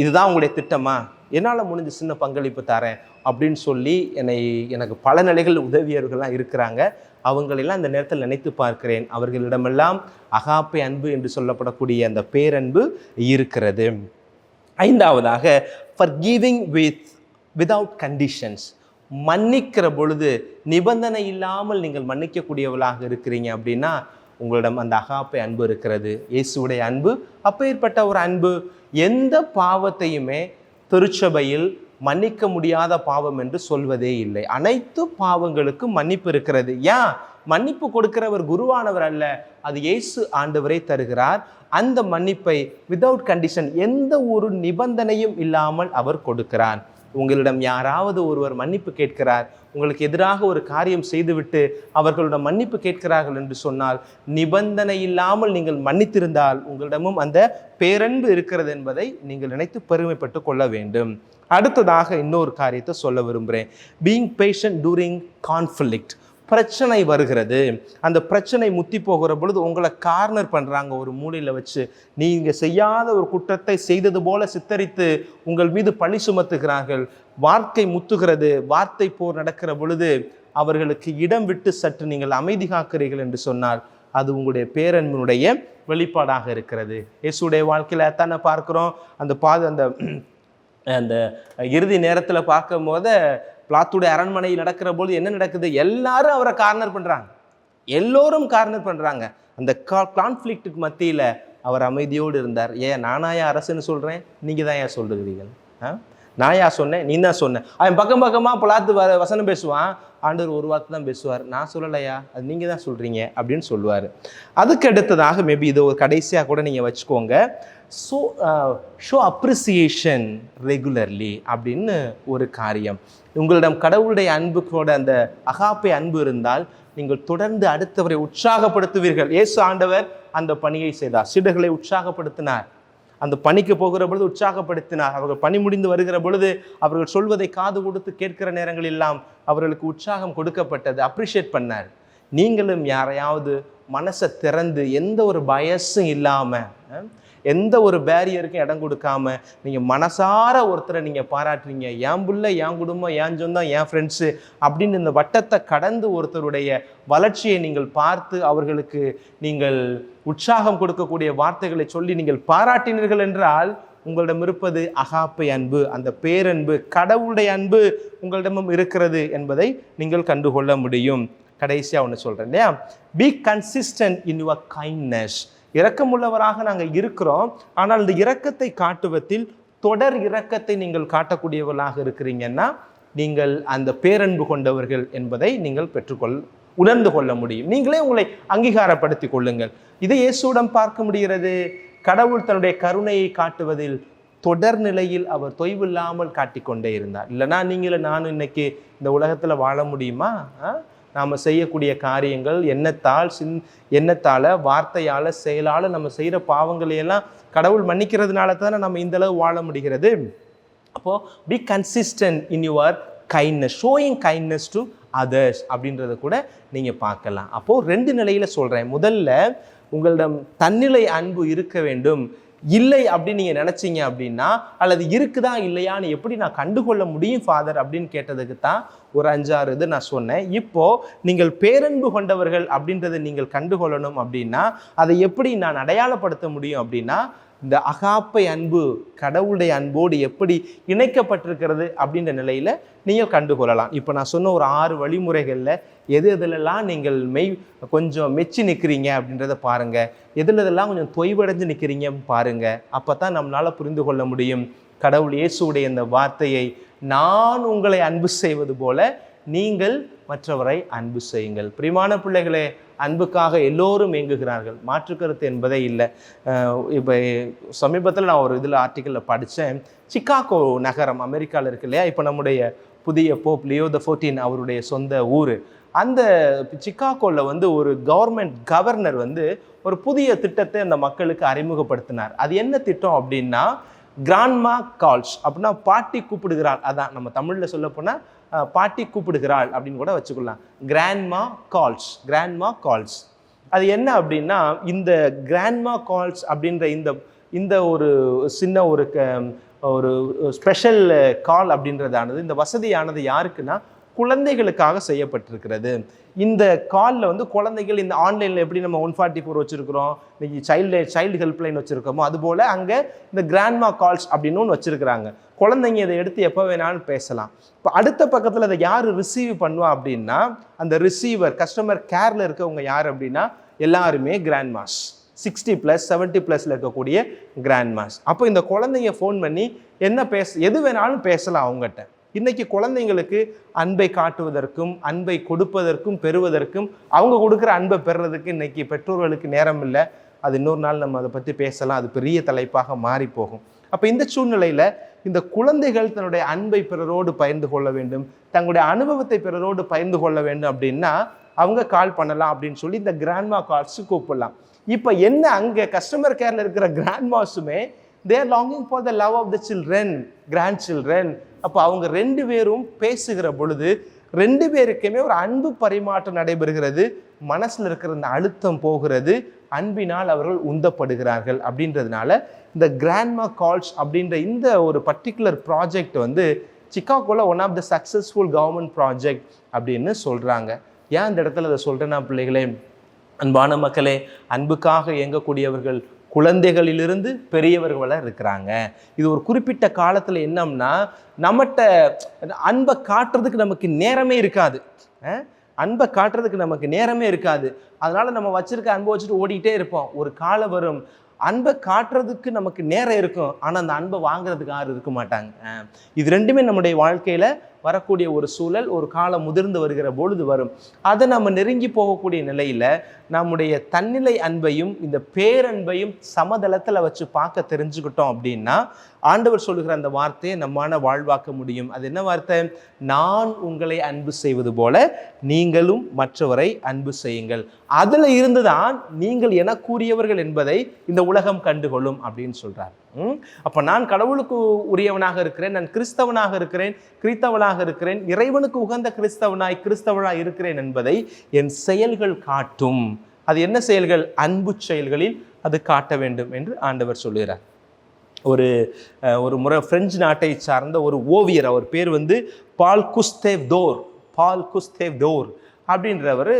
இதுதான் உங்களுடைய திட்டமா? என்னால் முடிஞ்ச சின்ன பங்களிப்பு தரேன். அப்படின்னு சொல்லி என்னை எனக்கு பல நிலைகள் உதவியவர்கள்லாம் இருக்கிறாங்க. அவங்களெல்லாம் அந்த நேரத்தில் நினைத்து பார்க்கிறேன். அவர்களிடமெல்லாம் அகாப்பை அன்பு என்று சொல்லப்படக்கூடிய அந்த பேரன்பு இருக்கிறது. ஐந்தாவதாக for giving with without conditions மன்னிக்கிற பொழுது நிபந்தனை இல்லாமல் நீங்கள் மன்னிக்கக்கூடியவளாக இருக்கிறீங்க அப்படின்னா உங்களிடம் அந்த அகாப்பை அன்பு இருக்கிறது. இயேசுவுடைய அன்பு அப்பேற்பட்ட ஒரு அன்பு. எந்த பாவத்தையுமே திருச்சபையில் மன்னிக்க முடியாத பாவம் என்று சொல்வதே இல்லை. அனைத்து பாவங்களுக்கும் மன்னிப்பு இருக்கிறது. ஏன்? மன்னிப்பு கொடுக்கிறவர் குருவானவர் அல்ல. அது இயேசு ஆண்டவரை தருகிறார். அந்த மன்னிப்பை விதவுட் கண்டிஷன் எந்த ஒரு நிபந்தனையும் இல்லாமல் அவர் கொடுக்கிறார். உங்களிடம் யாராவது ஒருவர் மன்னிப்பு கேட்கிறார். உங்களுக்கு எதிராக ஒரு காரியம் செய்துவிட்டு அவர்களிடம் மன்னிப்பு கேட்கிறார்கள் என்று சொன்னால் நிபந்தனை இல்லாமல் நீங்கள் மன்னித்திருந்தால் உங்களிடமும் அந்த பேரன்பு இருக்கிறது என்பதை நீங்கள் நினைத்து பெருமைப்பட்டு கொள்ள வேண்டும். அடுத்ததாக இன்னொரு காரியத்தை சொல்ல விரும்புகிறேன் பீயிங் பேஷண்ட் டூரிங் கான்ஃப்ளிக்ட் பிரச்சனை வருகிறது. அந்த பிரச்சனை முத்தி போகிற பொழுது உங்களை கார்னர் பண்ணுறாங்க ஒரு மூலையில் வச்சு நீங்கள் செய்யாத ஒரு குற்றத்தை செய்தது போல சித்தரித்து உங்கள் மீது பழி சுமத்துகிறார்கள். வார்த்தை முத்துகிறது. வார்த்தை போர் நடக்கிற பொழுது அவர்களுக்கு இடம் விட்டு சற்று நீங்கள் அமைதி காக்கிறீர்கள் என்று சொன்னால் அது உங்களுடைய பேரன்பினுடைய வெளிப்பாடாக இருக்கிறது. இயேசுடைய வாழ்க்கையில் தானே பார்க்குறோம். அந்த பாது அந்த அந்த இறுதி நேரத்தில் பார்க்கும் போது பிளாத்துடைய அரண்மனை நடக்கிற போது என்ன நடக்குது? எல்லாரும் அவரை கார்னர் பண்ணுறாங்க எல்லோரும் கார்னர் பண்ணுறாங்க அந்த கா கான்ஃப்ளிக்ட்டுக்கு மத்தியில் அவர் அமைதியோடு இருந்தார். ஏன் நானாயா அரசுன்னு சொல்கிறேன் நீங்கள் தான் ஏன் சொல்லுகிறீர்கள் ஆ? நான் யா சொன்னேன்? நீ தான் சொன்ன. அவன் பக்கம் பக்கமாக பிளாத்து வ வசனம் பேசுவான். ஆண்டவர் ஒரு வார்த்தை தான் பேசுவார். நான் சொல்லலையா? அது நீங்கள் தான் சொல்கிறீங்க அப்படின்னு சொல்லுவார். அதுக்கு அடுத்ததாக மேபி இதை ஒரு கடைசியாக கூட நீங்கள் வச்சுக்கோங்க. ஸோ ஷோ அப்ரிசியேஷன் ரெகுலர்லி அப்படின்னு ஒரு காரியம். உங்களிடம் கடவுளுடைய அன்புக்கோட அந்த அகாப்பை அன்பு இருந்தால் நீங்கள் தொடர்ந்து அடுத்தவரை உற்சாகப்படுத்துவீர்கள். இயேசு ஆண்டவர் அந்த பணியை செய்தார். சீடர்களை உற்சாகப்படுத்தினார். அந்த பணிக்கு போகிற பொழுது உற்சாகப்படுத்தினார். அவர்கள் பணி முடிந்து வருகிற பொழுது அவர்கள் சொல்வதை காது கொடுத்து கேட்கிற நேரங்கள் எல்லாம் அவர்களுக்கு உற்சாகம் கொடுக்கப்பட்டது. அப்ரிஷியேட் பண்ணார். நீங்களும் யாரையாவது மனசை திறந்து எந்த ஒரு பயஸும் இல்லாமல் எந்த ஒரு பேரியருக்கும் இடம் கொடுக்காம நீங்கள் மனசார ஒருத்தரை நீங்கள் பாராட்டுறீங்க. என் புள்ள என் குடும்பம் என் சொந்தம் என் ஃப்ரெண்ட்ஸு அப்படின்னு இந்த வட்டத்தை கடந்து ஒருத்தருடைய வளர்ச்சியை நீங்கள் பார்த்து அவர்களுக்கு நீங்கள் உற்சாகம் கொடுக்கக்கூடிய வார்த்தைகளை சொல்லி நீங்கள் பாராட்டினீர்கள் என்றால் உங்களிடம் இருப்பது அகாப்பை அன்பு அந்த பேரன்பு கடவுளுடைய அன்பு உங்களிடமும் இருக்கிறது என்பதை நீங்கள் கண்டுகொள்ள முடியும். கடைசியாக ஒன்று சொல்கிறேன் இல்லையா? Be consistent in your kindness இரக்கமுள்ளவராக நாங்கள் இருக்கிறோம். ஆனால் இந்த இரக்கத்தை காட்டுவதில் தொடர் இரக்கத்தை நீங்கள் காட்டக்கூடியவர்களாக இருக்கிறீங்கன்னா நீங்கள் அந்த பேரன்பு கொண்டவர்கள் என்பதை நீங்கள் பெற்றுக்கொள் உணர்ந்து கொள்ள முடியும். நீங்களே உங்களை அங்கீகாரப்படுத்திக் கொள்ளுங்கள். இதை இயேசுடன் பார்க்க முடிகிறது. கடவுள் தன்னுடைய கருணையை காட்டுவதில் தொடர் நிலையில் அவர் தொய்வில்லாமல் காட்டிக்கொண்டே இருந்தார். இல்லைனா நீங்களும் நானும் இன்னைக்கு இந்த உலகத்தில் வாழ முடியுமா? ஆ? நாம் செய்யக்கூடிய காரியங்கள் எண்ணத்தால் சின் எண்ணத்தால் வார்த்தையால் செயலால் நம்ம செய்கிற பாவங்களையெல்லாம் கடவுள் மன்னிக்கிறதுனால தானே நம்ம இந்த அளவு வாழ முடிகிறது. அப்போது be consistent in your kindness showing kindness to others அப்படின்றத கூட நீங்கள் பார்க்கலாம். அப்போது ரெண்டு நிலையில் சொல்கிறேன் முதல்ல உங்களிடம் தன்னிலை அன்பு இருக்க வேண்டும். இல்லை அப்படின்னு நீங்கள் நினச்சிங்க அப்படின்னா அல்லது இருக்குதா இல்லையான்னு எப்படி நான் கண்டுகொள்ள முடியும் ஃபாதர் அப்படின்னு கேட்டதுக்கு தான் ஒரு அஞ்சாறு இது நான் சொன்னேன். இப்போ நீங்கள் பேரன்பு கொண்டவர்கள் அப்படின்றத நீங்கள் கண்டுகொள்ளணும் அப்படின்னா அதை எப்படி நான் அடையாளப்படுத்த முடியும் அப்படின்னா இந்த அகாப்பை அன்பு கடவுளுடைய அன்போடு எப்படி இணைக்கப்பட்டிருக்கிறது அப்படின்ற நிலையில் நீங்கள் கண்டுகொள்ளலாம். இப்போ நான் சொன்ன ஒரு ஆறு வழிமுறைகளில் எது எதுலெல்லாம் நீங்கள் மெய் கொஞ்சம் மெச்சி நிற்கிறீங்க அப்படின்றத பாருங்கள் எதில் எதெல்லாம் கொஞ்சம் தொய்வடைஞ்சு நிற்கிறீங்கன்னு பாருங்கள் அப்போ தான் நம்மளால் புரிந்து கொள்ள முடியும். கடவுள் இயேசுடைய இந்த வார்த்தையை நான் உங்களை அன்பு செய்வது போல நீங்கள் மற்றவரை அன்பு செய்யுங்கள். பிரிமான பிள்ளைகளே அன்புக்காக எல்லோரும் ஏங்குகிறார்கள். மாற்றுக்கருத்து என்பதே இல்லை. இப்போ சமீபத்தில் நான் ஒரு இதில் ஆர்டிக்கலில் படித்தேன். சிக்காகோ நகரம் அமெரிக்காவில் இருக்கு இல்லையா? இப்போ நம்முடைய புதிய போப் லியோ த ஃபோர்டீன் அவருடைய சொந்த ஊர். அந்த சிக்காகோவில் வந்து ஒரு கவர்மெண்ட் கவர்னர் வந்து ஒரு புதிய திட்டத்தை அந்த மக்களுக்கு அறிமுகப்படுத்தினார். அது என்ன திட்டம் அப்படின்னா கிராண்ட்மா கால்ஸ் அப்படின்னா பாட்டி கூப்பிடுகிறாள். அதான் நம்ம தமிழில் சொல்ல போனால் பாட்டி கூப்பிடுகிறாள் அப்படின்னு கூட வச்சுக்கலாம். கிராண்ட்மா கால்ஸ் கிராண்ட்மா கால்ஸ் அது என்ன அப்படின்னா இந்த கிராண்ட்மா கால்ஸ் அப்படின்ற இந்த இந்த ஒரு சின்ன ஒரு க- ஒரு ஸ்பெஷல் கால் அப்படின்றதானது இந்த வசதியானது யாருக்குன்னா குழந்தைகளுக்காக செய்யப்பட்டிருக்கிறது. இந்த காலில் வந்து குழந்தைகள் இந்த ஆன்லைனில் எப்படி நம்ம ஒன் ஃபார்ட்டி ஃபோர் வச்சுருக்கிறோம் இன்னைக்கு சைல்டு சைல்டு ஹெல்ப்லைன் வச்சுருக்கோமோ அதுபோல் அங்கே இந்த கிராண்ட்மா கால்ஸ் அப்படின்னு ஒன்று வச்சுருக்கிறாங்க. குழந்தைங்க இதை எடுத்து எப்போ வேணாலும் பேசலாம். இப்போ அடுத்த பக்கத்தில் அதை யார் ரிசீவ் பண்ணுவா அப்படின்னா அந்த ரிசீவர் கஸ்டமர் கேரில் இருக்கவங்க யார் அப்படின்னா எல்லாருமே கிராண்ட்மாஸ் சிக்ஸ்டி ப்ளஸ் செவன்ட்டி ப்ளஸில் இருக்கக்கூடிய கிராண்ட்மாஸ் அப்போ இந்த குழந்தைங்க ஃபோன் பண்ணி என்ன பேச எது வேணாலும் பேசலாம் அவங்ககிட்ட. இன்னைக்கு குழந்தைங்களுக்கு அன்பை காட்டுவதற்கும் அன்பை கொடுப்பதற்கும் பெறுவதற்கும் அவங்க கொடுக்குற அன்பை பெறுறதுக்கு இன்னைக்கு பெற்றோர்களுக்கு நேரம் இல்லை. அது இன்னொரு நாள் நம்ம அதை பற்றி பேசலாம். அது பெரிய தலைப்பாக மாறி போகும் அப்போ இந்த சூழ்நிலையில் இந்த குழந்தைகள் தன்னுடைய அன்பை பிறரோடு பகிர்ந்து கொள்ள வேண்டும். தங்களுடைய அனுபவத்தை பிறரோடு பகிர்ந்து கொள்ள வேண்டும் அப்படின்னா அவங்க கால் பண்ணலாம் அப்படின்னு சொல்லி இந்த கிராண்ட்மா கால்ஸு கூப்பிடலாம். இப்போ என்ன அங்கே கஸ்டமர் கேரில் இருக்கிற கிராண்ட்மாஸுமே their longing for the love of the children grandchildren அப்போ அவங்க ரெண்டு பேரும் பேசுகிற பொழுது ரெண்டு பேருக்குமே ஒரு அன்பு பரிமாற்றம் நடைபெறுகிறது. மனசில் இருக்கிற அந்த அழுத்தம் போகிறது. அன்பினால் அவர்கள் உந்தப்படுகிறார்கள் அப்படின்றதுனால இந்த கிராண்ட்மா கால்ஸ் அப்படின்ற இந்த ஒரு பர்டிகுலர் ப்ராஜெக்ட் வந்து சிக்காகோவில் one of the successful government project அப்படின்னு சொல்கிறாங்க ஏன் இந்த இடத்துல அதை சொல்கிறேன்னா பிள்ளைகளே? அன்பான மக்களே அன்புக்காக இயங்கக்கூடியவர்கள் குழந்தைகளிலிருந்து பெரியவர்களாக இருக்கிறாங்க. இது ஒரு குறிப்பிட்ட காலத்தில் என்னம்னா நம்மகிட்ட அன்பை காட்டுறதுக்கு நமக்கு நேரமே இருக்காது. அன்பை காட்டுறதுக்கு நமக்கு நேரமே இருக்காது. அதனால் நம்ம வச்சுருக்க அன்பை வச்சுட்டு ஓடிக்கிட்டே இருப்போம். ஒரு காலம் வரும் அன்பை காட்டுறதுக்கு நமக்கு நேரம் இருக்கும். ஆனால் அந்த அன்பை வாங்குறதுக்கு யாரும் இருக்க மாட்டாங்க. இது ரெண்டுமே நம்முடைய வாழ்க்கையில் வரக்கூடிய ஒரு சூழல் ஒரு காலம் முதிர்ந்து வருகிற பொழுது வரும். அதை நம்ம நெருங்கி போகக்கூடிய நிலையில் நம்முடைய தன்னிலை அன்பையும் இந்த பேரன்பையும் சமதளத்தில் வச்சு பார்க்க தெரிஞ்சுக்கிட்டோம் அப்படின்னா ஆண்டவர் சொல்லுகிற அந்த வார்த்தையை நம்மான வாழ்வாக்க முடியும். அது என்ன வார்த்தை? நான் உங்களை அன்பு செய்வது போல நீங்களும் மற்றவரை அன்பு செய்யுங்கள். அதில் இருந்துதான் நீங்கள் எனக்குரியவர்கள் என்பதை இந்த உலகம் கண்டுகொள்ளும் அப்படின்னு சொல்கிறார் அப்போ நான் கடவுளுக்கு உரியவனாக இருக்கிறேன் நான் கிறிஸ்தவனாக இருக்கிறேன் கிறித்தவனாக இருக்கிறேன் இறைவனுக்கு உகந்த கிறிஸ்தவனாய் கிறிஸ்தவனாய் இருக்கிறேன் என்பதை என் செயல்கள் காட்டும். அது என்ன செயல்கள்? அன்பு செயல்களில் அது காட்ட வேண்டும் என்று ஆண்டவர் சொல்லுகிறார். ஒரு ஒரு முறை பிரெஞ்சு நாட்டை சார்ந்த ஒரு ஓவியர் அவர் பேர் வந்து பால் குஸ்தேவ் தோர் பால் குஸ்தேவ் தோர் அப்படின்றவர்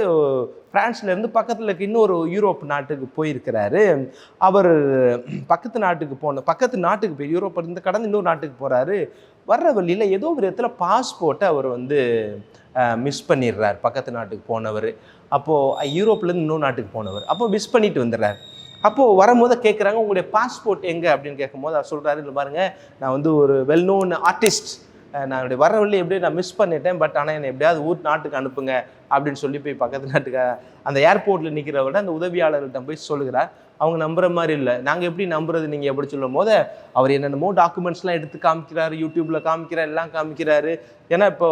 ஃப்ரான்ஸ்லேருந்து பக்கத்தில் இருக்க இன்னொரு யூரோப் நாட்டுக்கு போயிருக்கிறாரு. அவர் பக்கத்து நாட்டுக்கு போன பக்கத்து நாட்டுக்கு போய் யூரோப் இருந்து கடந்து இன்னொரு நாட்டுக்கு போகிறாரு வர்ற வழியில் ஏதோ ஒரு இடத்துல பாஸ்போர்ட்டை அவர் வந்து மிஸ் பண்ணிடுறார். பக்கத்து நாட்டுக்கு போனவர். அப்போது யூரோப்லேருந்து இன்னொரு நாட்டுக்கு போனவர். அப்போ மிஸ் பண்ணிட்டு வந்துடுறார். அப்போது வரும்போது கேட்குறாங்க உங்களுடைய பாஸ்போர்ட் எங்கே? அப்படின்னு கேட்கும்போது அவர் சொல்கிறாரு இல்லை பாருங்கள் நான் வந்து ஒரு வெல் நோன் ஆர்டிஸ்ட் நான் என்னுடைய வர வழி எப்படியும் நான் மிஸ் பண்ணிட்டேன். பட் ஆனால் என்னை எப்படியாவது ஊர் நாட்டுக்கு அனுப்புங்க அப்படின்னு சொல்லி போய் பக்கத்து நாட்டுக்கு அந்த ஏர்போர்ட்டில் நிற்கிறவரை அந்த உதவியாளர்கிட்ட போய் சொல்லுகிறார். அவங்க நம்புற மாதிரி இல்லை. நாங்கள் எப்படி நம்புறது? நீங்கள் எப்படி சொல்லும் போது அவர் என்னென்னமோ டாக்குமெண்ட்ஸ்லாம் எடுத்து காமிக்கிறாரு யூடியூப்பில் காமிக்கிறார் எல்லாம் காமிக்கிறாரு. ஏன்னா இப்போ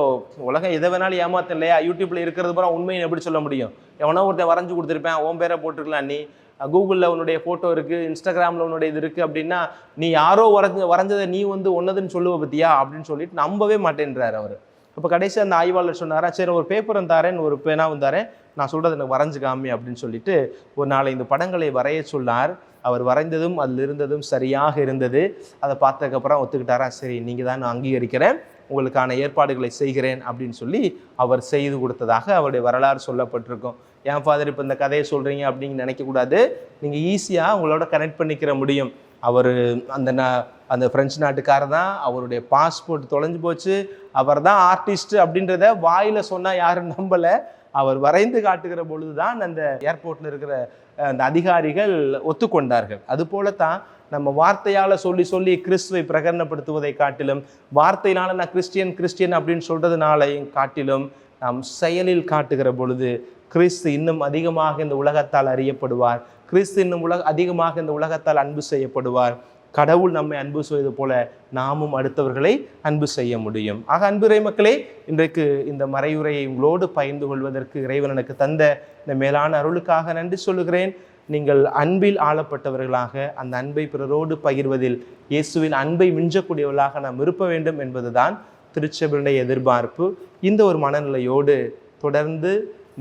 உலகம் எதை வேணாலும் ஏமாத்த இல்லையா யூடியூப்பில் இருக்கிறது பூரா உண்மையை எப்படி சொல்ல முடியும்? எவனோ ஒருத்தன் வரைஞ்சி கொடுத்துருப்பேன். உன் பேரை போட்டிருக்கலாம் நீ. கூகுளில் உன்னுடைய ஃபோட்டோ இருக்குது இன்ஸ்டாகிராமில் உன்னுடைய இது இருக்குது அப்படின்னா நீ யாரோ வரைஞ்ச வரைஞ்சதை நீ வந்து ஒன்னதுன்னு சொல்லுவ பத்தியா? அப்படின்னு சொல்லிட்டு நம்பவே மாட்டேன்றார் அவர். அப்போ கடைசி அந்த ஆய்வாளர் சொன்னாரா சரி ஒரு பேப்பரும் தரேன் ஒரு பேனாவும் தரேன் நான் சொல்கிறது எனக்கு வரைஞ்சு காமி அப்படின்னு சொல்லிட்டு ஒரு நாலஞ்சு படங்களை வரைய சொன்னார். அவர் வரைந்ததும் அதில் இருந்ததும் சரியாக இருந்தது. அதை பார்த்ததுக்கப்புறம் ஒத்துக்கிட்டாரா சரி நீங்கள் தான் நான் அங்கீகரிக்கிறேன் உங்களுக்கான ஏற்பாடுகளை செய்கிறேன் அப்படின்னு சொல்லி அவர் செய்து கொடுத்ததாக அவருடைய வரலாறு சொல்லப்பட்டிருக்கும். என் ஃபாதர் இப்போ இந்த கதையை சொல்கிறீங்க அப்படின்னு நினைக்கக்கூடாது. நீங்கள் ஈஸியாக உங்களோட கனெக்ட் பண்ணிக்கிற முடியும். அவர் அந்த நா- அந்த ஃப்ரெஞ்சு நாட்டுக்காரர் தான். அவருடைய பாஸ்போர்ட் தொலைஞ்சு போச்சு. அவர் தான் ஆர்டிஸ்ட்டு அப்படின்றத வாயில் சொன்னால் யாரும் நம்பலை. அவர் வரைந்து காட்டுகிற பொழுது தான் அந்த ஏர்போர்ட்டில் இருக்கிற அந்த அதிகாரிகள் ஒத்துக்கொண்டார்கள். அதுபோல தான் நம்ம வார்த்தையால் சொல்லி சொல்லி கிறிஸ்துவை பிரகடனப்படுத்துவதை காட்டிலும் வார்த்தையினால் நான் கிறிஸ்டியன் கிறிஸ்டியன் அப்படின்னு சொல்கிறதுனாலையும் காட்டிலும் நாம் செயலில் காட்டுகிற பொழுது கிறிஸ்து இன்னும் அதிகமாக இந்த உலகத்தால் அறியப்படுவார். கிறிஸ்து இன்னும் உலக அதிகமாக இந்த உலகத்தால் அன்பு செய்யப்படுவார். கடவுள் நம்மை அன்பு செய்வது போல நாமும் அடுத்தவர்களை அன்பு செய்ய முடியும். ஆக அன்புரை மக்களே இன்றைக்கு இந்த மறையுரையை உங்களோடு பகிர்ந்து கொள்வதற்கு இறைவன் எனக்கு தந்த இந்த மேலான அருளுக்காக நன்றி சொல்லுகிறேன். நீங்கள் அன்பில் ஆளப்பட்டவர்களாக அந்த அன்பை பிறரோடு பகிர்வதில் இயேசுவின் அன்பை மிஞ்சக்கூடியவர்களாக நாம் இருப்ப வேண்டும் என்பதுதான் திருச்சபையுடைய எதிர்பார்ப்பு. இந்த ஒரு மனநிலையோடு தொடர்ந்து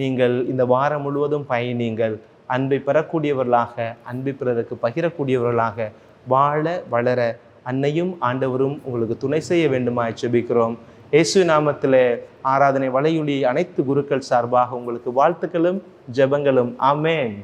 நீங்கள் இந்த வாரம் முழுவதும் பயணிங்கள். அன்பை பெறக்கூடியவர்களாக அன்பை பிறருக்கு பகிரக்கூடியவர்களாக வாழ வளர அன்னையும் ஆண்டவரும் உங்களுக்கு துணை செய்ய வேண்டுமாய் செபிக்கிறோம் இயேசு நாமத்தில் ஆராதனை வலையொலி அனைத்து குருக்கள் சார்பாக உங்களுக்கு வாழ்த்துக்களும் ஜெபங்களும். ஆமேன்.